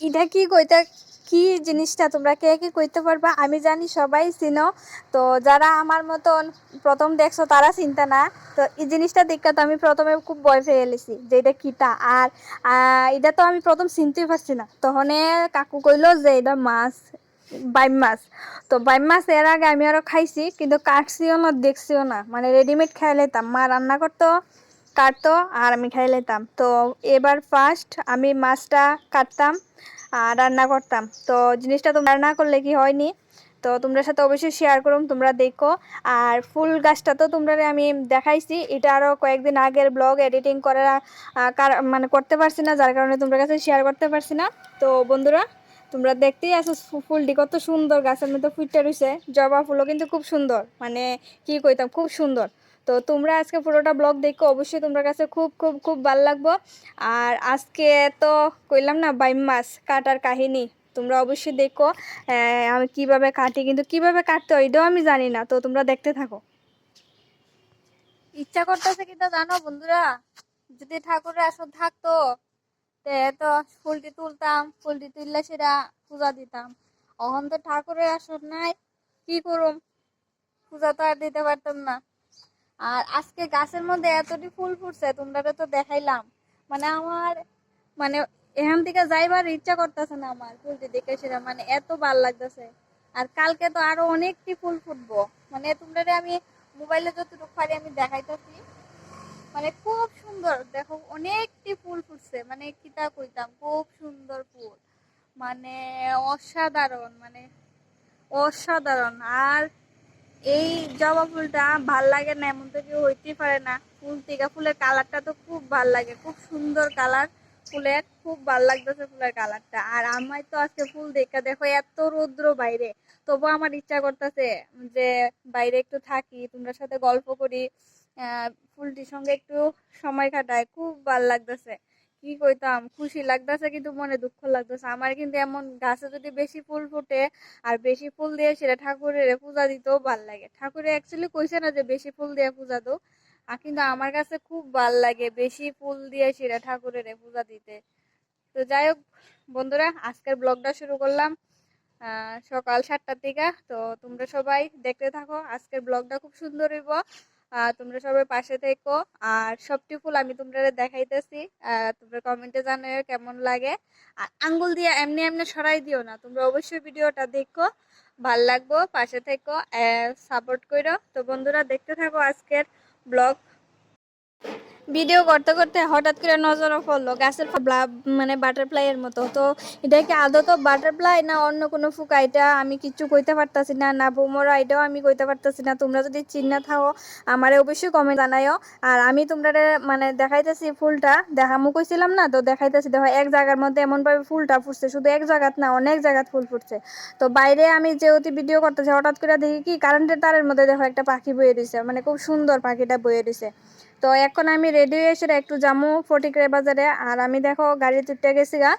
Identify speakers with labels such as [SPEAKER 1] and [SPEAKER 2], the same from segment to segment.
[SPEAKER 1] এটা কি কইতা, কি জিনিসটা তোমরা কে কি কইতে পারবা? আমি জানি সবাই চিনো। তো যারা আমার মতন প্রথম দেখছ, তারা চিন্তা না। তো এই জিনিসটা দেখে তো আমি প্রথমে খুব ভয় পেয়ে এলেছি যে এটা কিটা। আর এটা তো আমি প্রথম চিনতেই পারছি না। তখন কাকু কইলো যে এটা মাছ, বাইম মাছ। তো বাইম মাছ এর আগে আমি আরও খাইছি, কিন্তু কাটছিও না, দেখছিও না। মানে রেডিমেড খাই লেতাম মা রান্না করতো কাটতো আর আমি খাই লেতাম। তো এবার ফার্স্ট আমি মাছটা কাটতাম আর রান্না করতাম। তো জিনিসটা তোমরা রান্না করলে কি হয়নি? তো তোমরা সাথে অবশ্যই শেয়ার করুম তোমরা দেখো। আর ফুল গাছটা তো তোমরা আমি দেখাইছি, এটা আরও কয়েকদিন আগের ব্লগ এডিটিং করার কার- মানে করতে পারছি না, যার কারণে তোমরা কাছে শেয়ার করতে পারছি না। তো বন্ধুরা, তোমরা দেখতেই আছো ফুলটি কত সুন্দর, গাছের মধ্যে ফুটতে রয়েছে জবা ফুলও কিন্তু খুব সুন্দর মানে কি কইতাম, খুব সুন্দর। তো তোমরা আজকে পুরোটা ব্লগ দেখো, অবশ্যই তোমার কাছে খুব খুব খুব ভালো লাগবো। আর আজকে তো কইলাম না বাইম মাছ কাটার কাহিনী, তোমরা অবশ্যই দেখো। আমি কীভাবে কাটি, কিন্তু কীভাবে কাটতে হয় এটাও আমি জানি না, তো তোমরা দেখতে থাকো। ইচ্ছা করতেছে কিন্তু জানো বন্ধুরা, যদি ঠাকুরের আসর থাকতো, তে ফুলটি তুলতাম, ফুলটি তুললে সেটা পূজা দিতাম। এখন তো ঠাকুরের আসর নাই, কি করুম? পূজা তো আর দিতে পারতাম না। আর আজকে গাছের মধ্যে এতটি ফুল ফুটছে তোমরা তো দেখাইলাম। মানে আমার মানে এখান থেকে যাইবার ইচ্ছা করতেছে না আমার ফুলটি দেখে সেটা মানে এত ভালো লাগতেছে। আর কালকে তো আরও অনেকটি ফুল ফুটবো। মানে তোমরা আমি মোবাইলে যতটুকু পারি আমি দেখাইতেছি। মানে খুব সুন্দর, দেখো অনেকটি ফুল ফুটছে মানে কিতা কইতাম, খুব সুন্দর ফুল। মানে অসাধারণ মানে অসাধারণ। আর এই জবা ফুলটা ভালো লাগে না, এমন তো কেউ হইতেই পারে না। ফুল থেকে ফুলের কালারটা তো খুব ভালো লাগে, খুব সুন্দর কালার। ফুলের খুব ভালো লাগতেছে ফুলের কালারটা। আর আমার তো আজকে ফুল দেখা দেখো, এত রৌদ্র বাইরে। তবু আমার ইচ্ছা করতেছে যে বাইরে একটু থাকি, তোমরা সাথে গল্প করি। ফুলটির সঙ্গে একটু সময় কাটাই, খুব ভালো লাগতেছে। কি কইতাম? খুশি লাগতেছে কিন্তু মনে দুঃখ লাগতেছে। আমার কিন্তু এমন গাছে যদি বেশি ফুল ফুটে আর বেশি ফুল দিয়ে সেটা ঠাকুরের পূজা দিতেও ভালো লাগে। ঠাকুরে অ্যাকচুয়ালি কইছে না যে বেশি ফুল দিয়ে পূজা দাও আর কিন্তু আমার কাছে খুব ভালো লাগে বেশি ফুল দিয়ে সেটা ঠাকুরের পূজা দিতে। তো যাই হোক বন্ধুরা, আজকের ব্লগটা শুরু করলাম সকাল সাতটার থেকে তো তোমরা সবাই দেখতে থাকো, আজকের ব্লগটা খুব সুন্দর হইব। তোমরা সবাই পাশে থেকো। আর সবটি ফুল আমি তোমরা দেখাইতেছি। তোমরা কমেন্টে জানাও কেমন লাগে। আর আঙ্গুল দিয়ে এমনি এমনি সরাই দিও না। তোমরা অবশ্যই ভিডিওটা দেখো, ভালো লাগবো, পাশে থেকো সাপোর্ট করো তো বন্ধুরা, দেখতে থাকো আজকের ব্লগ। ভিডিও করতে করতে হঠাৎ করে নজরে পড়ল, গাছের মানে বাটারফ্লাই এর মতো। তো এটা কি আদত বাটারফ্লাই না অন্য কোনো ফুকা, এটা আমি কিছু কইতে পারতাছি না না বোমরা, এটাও আমি কইতে পারতাছি না। তোমরা যদি চিন্না থাকো আমারে অবশ্যই কমেন্ট জানাইও। আর আমি তোমরা মানে দেখাইতেছি ফুলটা, দেখামু কইছিলাম না, তো দেখাইতেছি, দেখো এক জায়গার মধ্যে এমন ভাবে ফুলটা ফুটছে, শুধু এক জায়গাত না, অনেক জায়গাত ফুল ফুটছে। তো বাইরে আমি যেহেতু ভিডিও করতেছি, হঠাৎ করে দেখি কি কারেন্টের তারের মধ্যে দেখো একটা পাখি বয়ে দিছে মানে খুব সুন্দর পাখিটা বয়ে দিছে তো এখন আমি রেডি হয়েছি একটু যামু ফটিকরে বাজারে। আর আমি দেখো গাড়ি তুলতে গেছি গা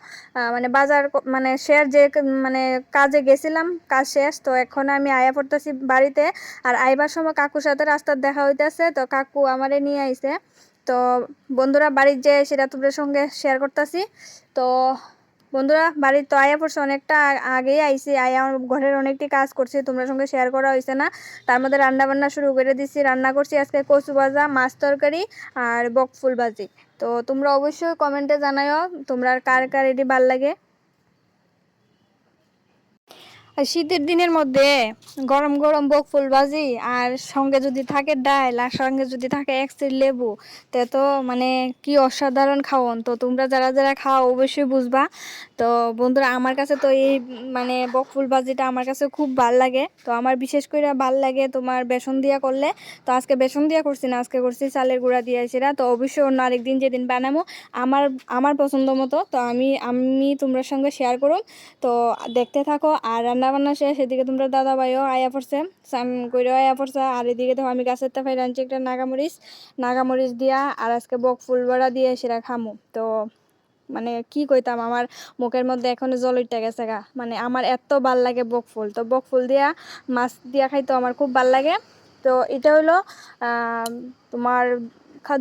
[SPEAKER 1] মানে বাজার মানে শেয়ার যে মানে কাজে গেছিলাম, কাজ শেষ। তো এখন আমি আয়া পড়তেছি বাড়িতে। আর আইবার সময় কাকুর সাথে রাস্তার দেখা হইতেছে, তো কাকু আমারে নিয়ে আইছে। তো বন্ধুরা বাড়ির যে সেটা তোমাদের সঙ্গে শেয়ার করতেছি। তো বন্ধুরা, বাড়ির তো আয়া পড়ছে, অনেকটা আগেই আইসি আয়া আমার ঘরের অনেকটি কাজ করছে, তোমরা সঙ্গে শেয়ার করা হয়েছে না। তার মধ্যে রান্না বান্না শুরু করে দিচ্ছি রান্না করছি আজকে কচু ভাজা, মাছ তরকারি আর বকফুল ভাজি। তো তোমরা অবশ্যই কমেন্টে জানাও তোমরা কার কার এটি ভালো লাগে। শীতের দিনের মধ্যে গরম গরম বকফুল ভাজি, আর সঙ্গে যদি থাকে ডাল, আর সঙ্গে যদি থাকে এক সিট লেবু, তে তো মানে কি অসাধারণ খাওয়ন। তো তোমরা যারা যারা খাও অবশ্যই বুঝবা। তো বন্ধুরা, আমার কাছে তো এই মানে বকফুল ভাজিটা আমার কাছে খুব ভালো লাগে। তো আমার বিশেষ করে ভালো লাগে তোমার বেসন দিয়া করলে। তো আজকে বেসন দিয়া করছি না, আজকে করছি চালের গুঁড়া দিয়ে সেটা তো অবশ্যই অন্য আরেকদিন যেদিন বানাবো আমার আমার পছন্দ মতো। তো আমি আমি তোমরা সঙ্গে শেয়ার করুন। তো দেখতে থাকো, আর রান্না বান্না শেষ, এদিকে তোমরা দাদা ভাইও আয়া পড়ছে। সাম কইরেও আয়া পড়ছে, আর এদিকে দেখো আমি গাছের তাফাই রাঁধছি একটা নাগামরিচ। নাগামরিচ দিয়া আর আজকে বক ফুল বড়া দিয়ে সেটা খামু। তো মানে কি কইতাম, আমার মুখের মধ্যে এখনও জল উঠে গেছে গা। মানে আমার এত ভালো লাগে বক ফুল। তো বক ফুল দিয়া, মাছ দিয়া খাইতো আমার খুব ভালো লাগে। তো এটা হলো তোমার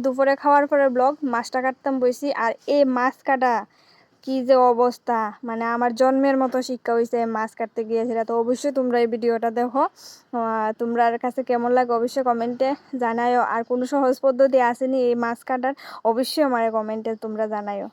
[SPEAKER 1] দুপুরে খাওয়ার পরে ব্লগ, মাছটা কাটতাম বইছি, আর এই মাছ কাটা
[SPEAKER 2] কি যে অবস্থা? মানে আমার জন্মের মতো শিক্ষা হয়েছে মাছ কাটতে গিয়েছিল। তো অবশ্যই তোমরা এই ভিডিওটা দেখো। আহ, তোমরার কাছে কেমন লাগে অবশ্যই কমেন্টে জানায়ও আর কোনো সহজ পদ্ধতি আসেনি এই মাছ কাটার অবশ্যই আমার কমেন্টে তোমরা জানায়ও